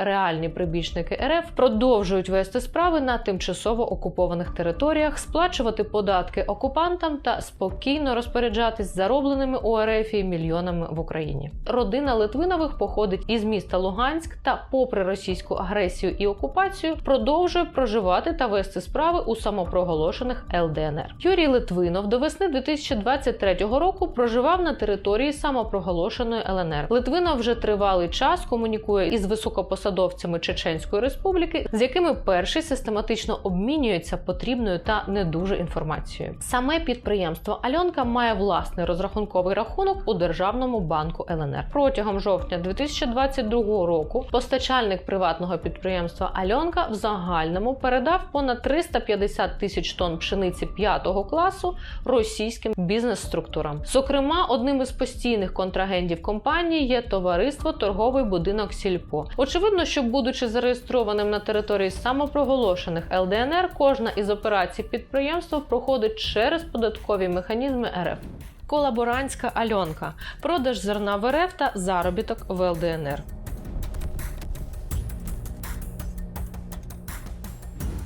Реальні прибічники РФ продовжують вести справи на тимчасово окупованих територіях, сплачувати податки окупантам та спокійно розпоряджатись заробленими у РФ мільйонами в Україні. Родина Литвинових походить із міста Луганськ та, попри російську агресію і окупацію, продовжує проживати та вести справи у самопроголошених ЛДНР. Юрій Литвинов до весни 2023 року проживав на території самопроголошеної ЛНР. Литвинов вже тривалий час комунікує із високопосадовцями Чеченської Республіки, з якими перший систематично обмінюється потрібною та не дуже інформацією. Саме підприємство Альонка має власний розрахунковий рахунок у державному банку ЛНР. Протягом жовтня 2022 року постачальник приватного підприємства Альонка в загальному передав понад 350 тисяч тонн пшениці п'ятого класу російським бізнес-структурам. Зокрема, одним із постійних контрагентів компанії є товариство Торговий будинок Сільпо. Очевидно, що будучи зареєстрованим на території самопроголошених ЛДНР, кожна із операцій підприємства проходить через податкові механізми РФ. Колаборантська Альонка, продаж зерна в РФ та заробіток в ЛДНР.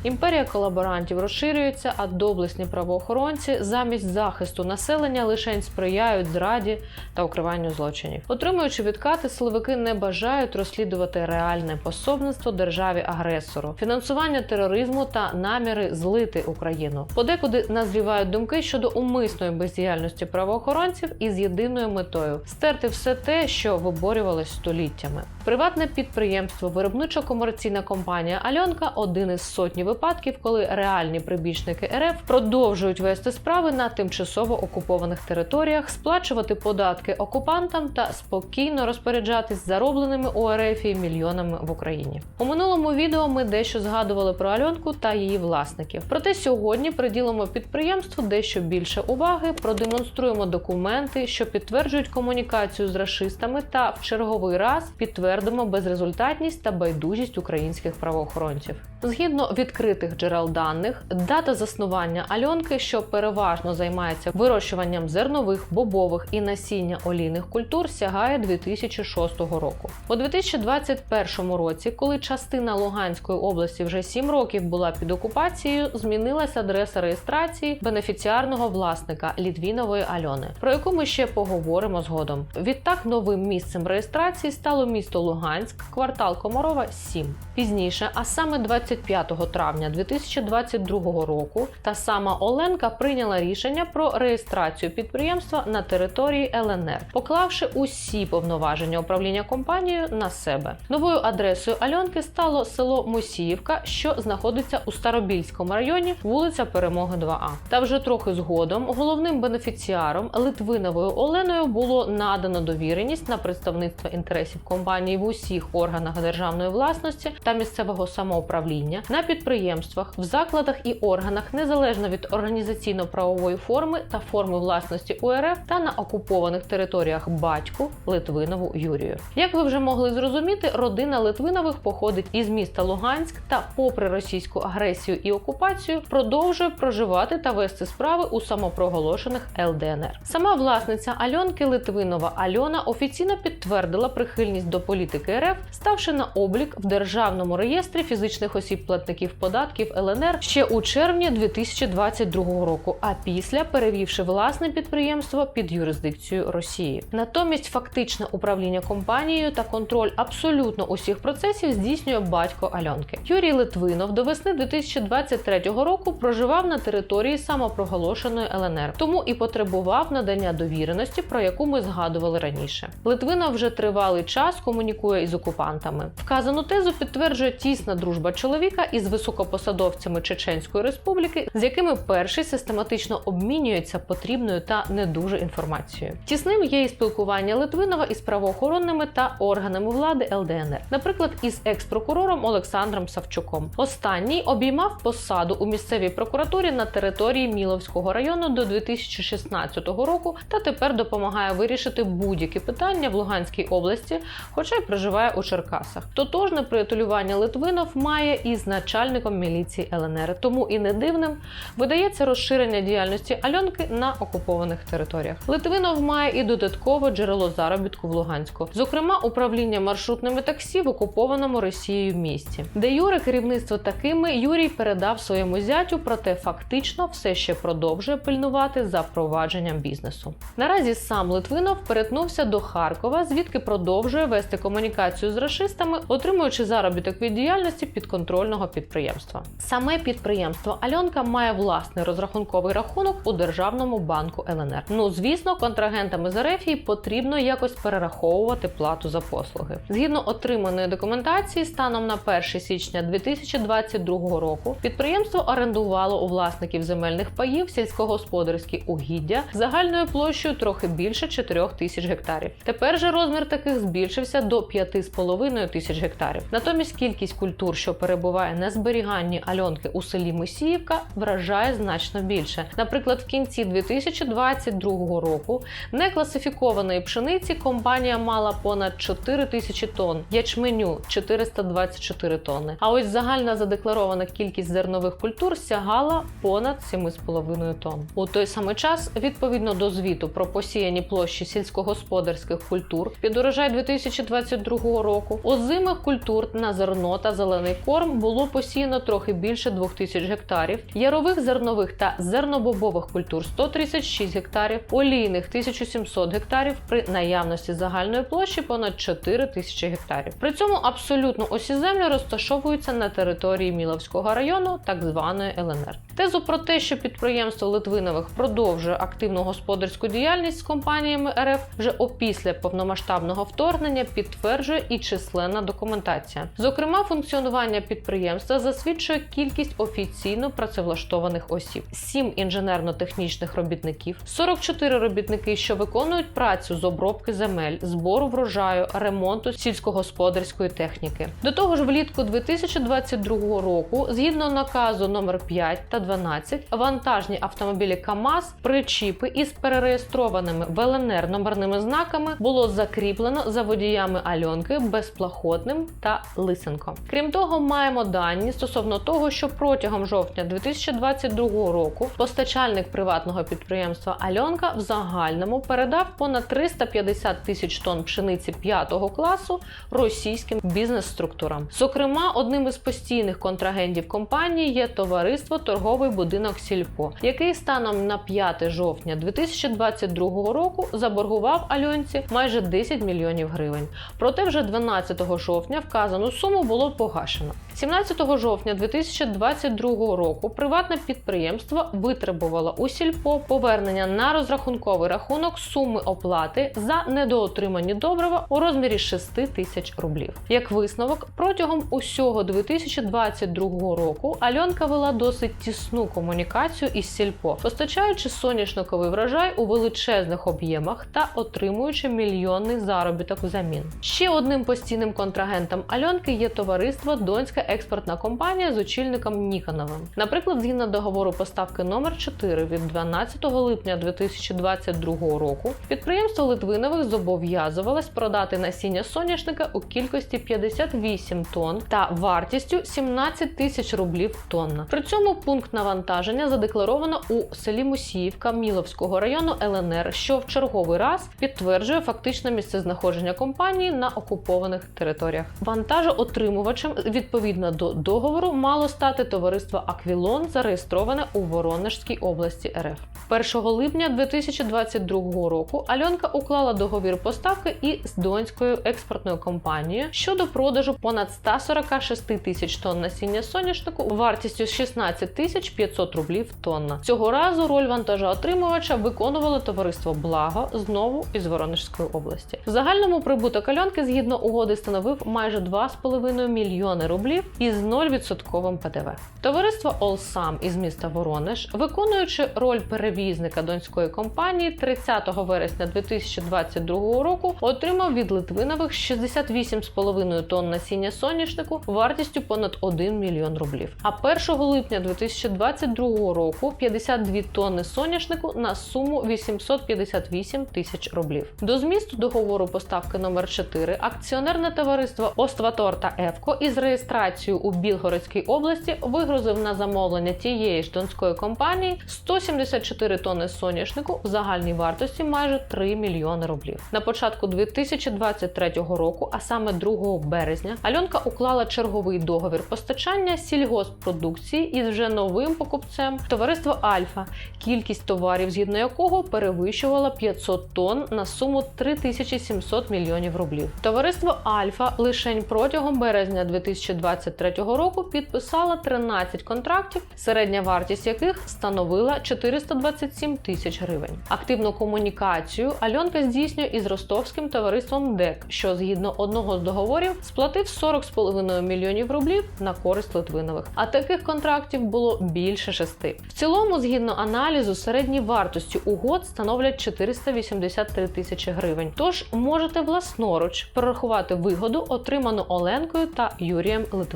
Імперія колаборантів розширюється, а доблесні правоохоронці замість захисту населення лише сприяють зраді та укриванню злочинів. Отримуючи відкати, силовики не бажають розслідувати реальне пособництво державі агресору, фінансування тероризму та наміри злити Україну. Подекуди назрівають думки щодо умисної бездіяльності правоохоронців із єдиною метою стерти все те, що виборювалось століттями. Приватне підприємство, виробничо-комерційна компанія Альонка один із сотні випадків, коли реальні прибічники РФ продовжують вести справи на тимчасово окупованих територіях, сплачувати податки окупантам та спокійно розпоряджатись заробленими у РФ мільйонами в Україні. У минулому відео ми дещо згадували про Альонку та її власників. Проте сьогодні приділимо підприємству дещо більше уваги, продемонструємо документи, що підтверджують комунікацію з рашистами, та в черговий раз підтвердимо безрезультатність та байдужість українських правоохоронців. Згідно відкритих джерел даних, дата заснування Альонки, що переважно займається вирощуванням зернових, бобових і насіння олійних культур, сягає 2006 року. У 2021 році, коли частина Луганської області вже 7 років була під окупацією, змінилася адреса реєстрації бенефіціарного власника Літвінової Альони, про яку ми ще поговоримо згодом. Відтак новим місцем реєстрації стало місто Луганськ, квартал Комарова 7. Пізніше, а саме 25 травня 2022 року, та сама Оленка прийняла рішення про реєстрацію підприємства на території ЛНР, поклавши усі повноваження управління компанією на себе. Новою адресою Альонки стало село Мусіївка, що знаходиться у Старобільському районі, вулиця Перемоги 2А. Та вже трохи згодом головним бенефіціаром Литвиновою Оленою було надано довіреність на представництво інтересів компанії в усіх органах державної власності та місцевого самоуправління на підприємствах, в закладах і органах незалежно від організаційно-правової форми та форми власності УРФ та на окупованих територіях батьку Литвинову Юрію. Як ви вже могли зрозуміти, родина Литвинових походить із міста Луганськ та, попри російську агресію і окупацію, продовжує проживати та вести справи у самопроголошених ЛДНР. Сама власниця Альонки Литвинова Альона офіційно підтвердила прихильність до політики РФ, ставши на облік в державному реєстрі фізичних осіб платників податків ЛНР ще у червні 2022 року, а після перевівши власне підприємство під юрисдикцію Росії. Натомість фактичне управління компанією та контроль абсолютно усіх процесів здійснює батько Альонки. Юрій Литвинов до весни 2023 року проживав на території самопроголошеної ЛНР, тому і потребував надання довіреності, про яку ми згадували раніше. Литвинов вже тривалий час комунікує із окупантами. Вказану тезу підтверджує тісна дружба чоловіка із високопосадовцями Чеченської Республіки, з якими перший систематично обмінюється потрібною та не дуже інформацією. Тісним є і спілкування Литвинова із правоохоронними та органами влади ЛДНР, наприклад, із екс-прокурором Олександром Савчуком. Останній обіймав посаду у місцевій прокуратурі на території Міловського району до 2016 року та тепер допомагає вирішити будь-які питання в Луганській області, хоча й проживає у Черкасах. Тотожне приятелювання Литвинов має із начальником міліції ЛНР, тому і не дивним видається розширення діяльності Альонки на окупованих територіях. Литвинов має і додаткове джерело заробітку в Луганську, зокрема управління маршрутними таксі в окупованому Росією місті. Де Юре керівництво такими Юрій передав своєму зятю, проте фактично все ще продовжує пильнувати за впровадженням бізнесу. Наразі сам Литвинов перетнувся до Харкова, звідки продовжує вести комунікацію з рашистами, отримуючи заробіток від діяльності підконтрольного підприємства. Саме підприємство Альонка має власний розрахунковий рахунок у державному банку ЛНР. Ну звісно, контрагентами з Ерефії потрібно якось перераховувати плату за послуги. Згідно отриманої документації, станом на 1 січня 2022 року підприємство орендувало у власників земельних паїв сільськогосподарські угіддя загальною площею трохи більше 4 тисяч гектарів. Тепер же розмір таких збільшився до 5,5 тисяч гектарів. Натомість кількість культур, що перебуває на зберіганні Альонки у селі Мосіївка, вражає значно більше. Наприклад, в кінці 2022 року некласифікованої пшениці компанія мала понад 4 тисячі тонн, ячменю 424 тонни. А ось загальна задекларована кількість зернових культур сягала понад 7,5 тонн. У той самий час, відповідно до звіту про посіяні площі сільськогосподарських культур під урожай 2022 року, озимих культур на зерно та зелений корм було посіяно трохи більше 2000 гектарів, ярових зернових та зернобобових культур 136 гектарів, олійних 1700 гектарів при наявності загальної площі понад 4 тисячі гектарів. При цьому абсолютно усі землі розташовуються на території Міловського району, так званої ЛНР. Тезу про те, що підприємство Литвинових продовжує активну господарську діяльність з компаніями РФ вже опісля повномасштабного вторгнення підтверджує і численна документація. Зокрема, функціонування підприємства засвідчує кількість офіційно працевлаштованих осіб: 7 інженерно-технічних робітників, 44 робітники, що виконують працю з обробки земель, збору врожаю, ремонту сільськогосподарської техніки. До того ж, влітку 2022 року, згідно наказу номер 5 та 12, вантажні автомобілі КАМАЗ, причіпи із перереєстрованими в ЛНР номерними знаками було закріплено за водіями Альонки Безплахотним та Лисенко. Крім того, маємо дані стосовно того, що протягом жовтня 2022 року постачальник приватного підприємства Альонка в загальному передав понад 350 тисяч тонн пшениці 5 класу російським бізнес-структурам. Зокрема, одним із постійних контрагентів компанії є товариство Торговий будинок Сільпо, який станом на 5 жовтня 2022 року заборгував Альонці майже 10 мільйонів гривень. Проте вже 12 жовтня вказану суму було погашено. 17 жовтня 2022 року приватне підприємство витребувало у сільпо повернення на розрахунковий рахунок суми оплати за недоотримані добрива у розмірі 6 тисяч рублів. Як висновок, протягом усього 2022 року Альонка вела досить тісну комунікацію із сільпо, постачаючи соняшниковий врожай у величезних об'ємах та отримуючи мільйонний заробіток взамін. Ще одним постійним контрагентом Альонки є товариство Донська експортна компанія з очільником Ніконовим. Наприклад, згідно договору поставки номер 4 від 12 липня 2022 року, підприємство Литвинових зобов'язувалось продати насіння соняшника у кількості 58 тонн та вартістю 17 тисяч рублів тонна. При цьому пункт навантаження задекларовано у селі Мусіївка Міловського району ЛНР, що в черговий раз підтверджує фактичне місцезнаходження компанії на окупованих територіях. Вантажоотримувачем відповідно до договору мало стати товариство Аквілон, зареєстроване у Воронежській області РФ. 1 липня 2022 року Альонка уклала договір поставки із Донською експортною компанією щодо продажу понад 146 тисяч тонн насіння соняшнику вартістю 16 тисяч 500 рублів тонна. Цього разу роль вантажоотримувача виконувало товариство Благо знову із Воронежської області. В загальному прибуток Альонки згідно угоди становив майже 2,5 мільйони рублів із 0% ПДВ. Товариство Олсам із міста Воронеж, виконуючи роль перевізника донської компанії, 30 вересня 2022 року отримав від Литвинових 68,5 тонн насіння соняшнику вартістю понад 1 мільйон рублів. А 1 липня 2022 року 52 тонни соняшнику на суму 858 тисяч рублів. До змісту договору поставки номер 4 акціонерне товариство Остватор та Евко із реєстрацією локацію у Білгородській області вигрузив на замовлення тієї ж донської компанії 174 тонни соняшнику в загальній вартості майже 3 мільйони рублів. На початку 2023 року, а саме 2 березня, Альонка уклала черговий договір постачання сільгоспродукції із вже новим покупцем товариство Альфа, кількість товарів, згідно якого перевищувала 500 тонн на суму 3700 мільйонів рублів. Товариство Альфа лишень протягом березня 2023 року підписало 13 контрактів, середня вартість яких становила 427 тисяч гривень. Активну комунікацію Альонка здійснює із ростовським товариством ДЕК, що згідно одного з договорів сплатив 40,5 мільйонів рублів на користь Литвинових. А таких контрактів було більше шести. В цілому, згідно аналізу, середні вартості угод становлять 483 тисячі гривень. Тож можете власноруч прорахувати вигоду, отриману Оленкою та Юрієм Литвиновим.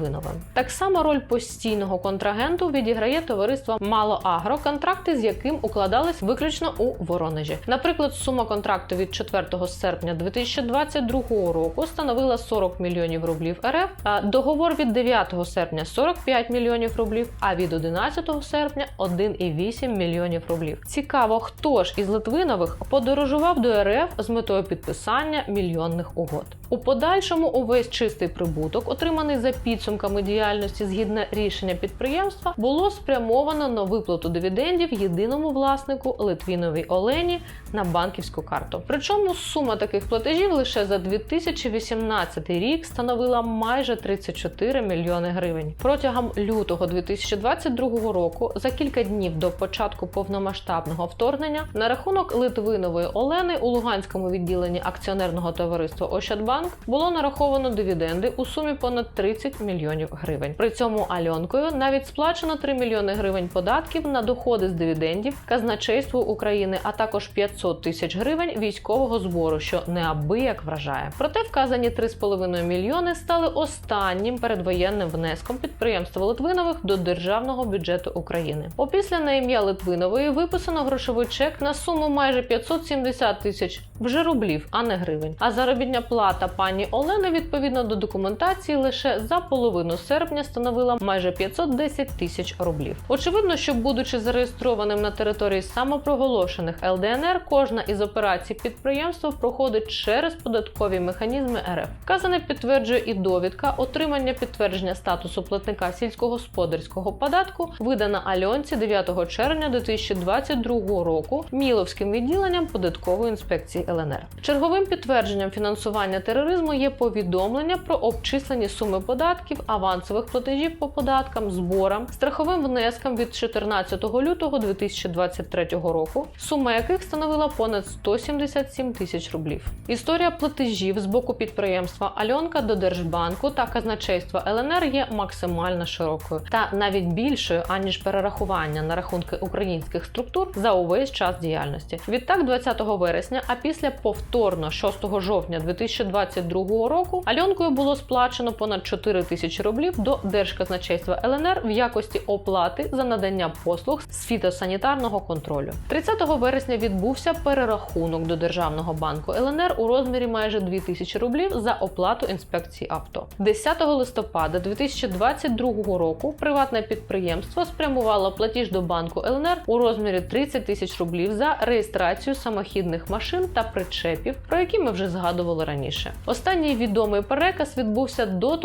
Так само роль постійного контрагенту відіграє товариство Малоагро, контракти з яким укладались виключно у Воронежі. Наприклад, сума контракту від 4 серпня 2022 року становила 40 мільйонів рублів РФ, а договор від 9 серпня 45 мільйонів рублів, а від 11 серпня 1,8 мільйонів рублів. Цікаво, хто ж із Литвинових подорожував до РФ з метою підписання мільйонних угод. У подальшому увесь чистий прибуток, отриманий за підсумками діяльності згідно рішення підприємства, було спрямовано на виплату дивідендів єдиному власнику Литвіновій Олені на банківську карту. Причому сума таких платежів лише за 2018 рік становила майже 34 мільйони гривень. Протягом лютого 2022 року, за кілька днів до початку повномасштабного вторгнення, на рахунок Литвинової Олени у Луганському відділенні акціонерного товариства Ощадбанк було нараховано дивіденди у сумі понад 30 мільйонів гривень. При цьому Альонкою навіть сплачено 3 мільйони гривень податків на доходи з дивідендів казначейству України, а також 500 тисяч гривень військового збору, що неабияк вражає. Проте вказані 3,5 мільйони стали останнім передвоєнним внеском підприємства Литвинових до державного бюджету України. Опісля на ім'я Литвинової виписано грошовий чек на суму майже 570 тисяч вже рублів, а не гривень. А заробітня плата пані Олени відповідно до документації лише за половину серпня становила майже 510 тисяч рублів. Очевидно, що будучи зареєстрованим на території самопроголошених ЛДНР, кожна із операцій підприємства проходить через податкові механізми РФ. Вказане підтверджує і довідка отримання підтвердження статусу платника сільськогосподарського податку, видана Альонці 9 червня 2022 року Міловським відділенням податкової інспекції ЛНР. Черговим підтвердженням фінансування тероризму є повідомлення про обчислені суми податків, авансових платежів по податкам, зборам, страховим внескам від 14 лютого 2023 року, сума яких становила понад 177 тисяч рублів. Історія платежів з боку підприємства Альонка до Держбанку та казначейства ЛНР є максимально широкою та навіть більшою аніж перерахування на рахунки українських структур за увесь час діяльності. Відтак, 20 вересня, а після повторно 6 жовтня 2022 року Альонкою було сплачено понад 4 тисячі рублів до Держказначейства ЛНР в якості оплати за надання послуг з фітосанітарного контролю. 30 вересня відбувся перерахунок до Державного банку ЛНР у розмірі майже 2 тисячі рублів за оплату інспекції авто. 10 листопада 2022 року приватне підприємство спрямувало платіж до банку ЛНР у розмірі 30 тисяч рублів за реєстрацію самохідних машин та причепів, про які ми вже згадували раніше. Останній відомий переказ відбувся до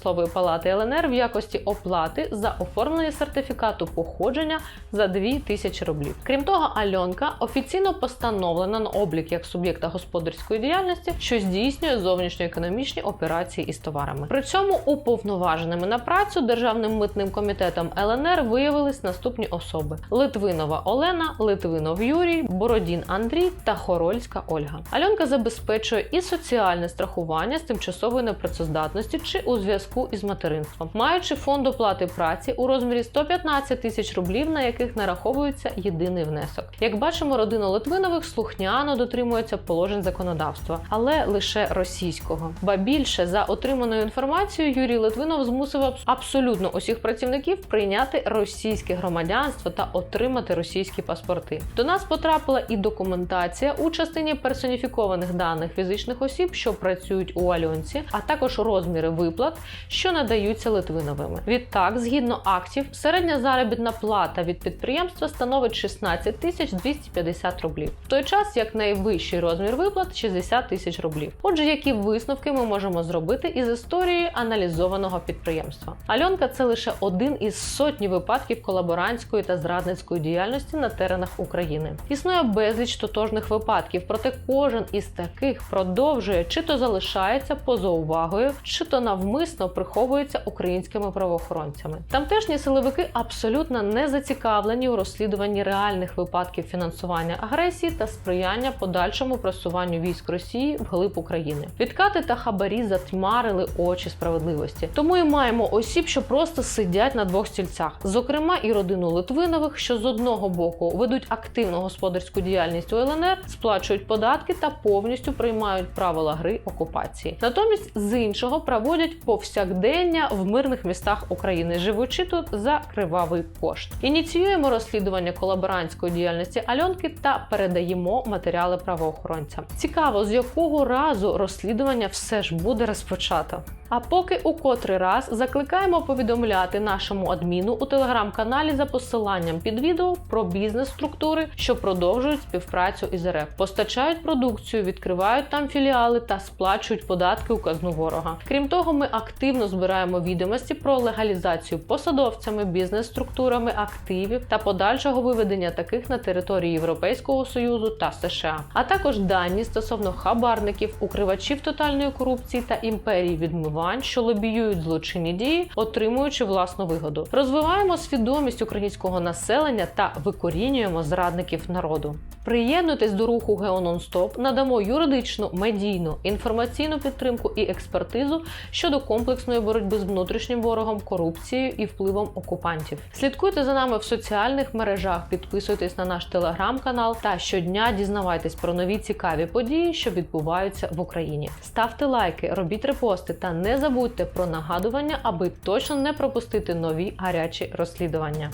торгово-промислової палати ЛНР в якості оплати за оформлення сертифікату походження за 2 тисячі рублів. Крім того, Альонка офіційно постановлена на облік як суб'єкта господарської діяльності, що здійснює зовнішньоекономічні операції із товарами. При цьому уповноваженими на працю державним митним комітетом ЛНР виявились наступні особи: Литвинова Олена, Литвинов Юрій, Бородін Андрій та Хорольська Ольга. Альонка забезпечує і соціальне страхування з тимчасової непрацездатності чи у зв'язку із материнством, маючи фонд оплати праці у розмірі 115 тисяч рублів, на яких нараховується єдиний внесок. Як бачимо, родина Литвинових слухняно дотримується положень законодавства, але лише російського. Ба більше за отриманою інформацією Юрій Литвинов змусив абсолютно усіх працівників прийняти російське громадянство та отримати російські паспорти. До нас потрапила і документація у частині персоніфікованих даних фізичних осіб що працюють у Альонці, а також розміри виплат, що надаються Литвиновими. Відтак, згідно актів, середня заробітна плата від підприємства становить 16 тисяч 250 рублів, в той час як найвищий розмір виплат 60 тисяч рублів. Отже, які висновки ми можемо зробити із історії аналізованого підприємства? Альонка це лише один із сотні випадків колаборантської та зрадницької діяльності на теренах України. Існує безліч тотожних випадків, проте кожен із таких продовжує чи то залишається поза увагою, чи то навмисно приховується українськими правоохоронцями. Тамтешні силовики абсолютно не зацікавлені у розслідуванні реальних випадків фінансування агресії та сприяння подальшому просуванню військ Росії вглиб України. Відкати та хабарі затьмарили очі справедливості. Тому і маємо осіб, що просто сидять на двох стільцях, зокрема і родину Литвинових, що з одного боку ведуть активну господарську діяльність у ЛНР, сплачують податки та повністю приймають правила гри окупації. Натомість з іншого проводять повсякдення в мирних містах України, живучи тут за кривавий кошт. Ініціюємо розслідування колаборантської діяльності Альонки та передаємо матеріали правоохоронцям. Цікаво, з якого разу розслідування все ж буде розпочато. А поки у котрий раз закликаємо повідомляти нашому адміну у телеграм-каналі за посиланням під відео про бізнес-структури, що продовжують співпрацю із РФ, постачають продукцію, відкривають там філіали та сплачують податки у казну ворога. Крім того, ми активно збираємо відомості про легалізацію посадовцями, бізнес-структурами активів та подальшого виведення таких на території Європейського союзу та США, а також дані стосовно хабарників, укривачів тотальної корупції та імперії відмивань, що лобіюють злочинні дії, отримуючи власну вигоду. Розвиваємо свідомість українського населення та викорінюємо зрадників народу. Приєднуйтесь до руху Геононстоп, надамо юридичну, медійну, інформаційну підтримку і експертизу щодо комплексної боротьби з внутрішнім ворогом, корупцією і впливом окупантів. Слідкуйте за нами в соціальних мережах, підписуйтесь на наш телеграм-канал та щодня дізнавайтесь про нові цікаві події, що відбуваються в Україні. Ставте лайки, робіть репости та не забудьте про нагадування, аби точно не пропустити нові гарячі розслідування.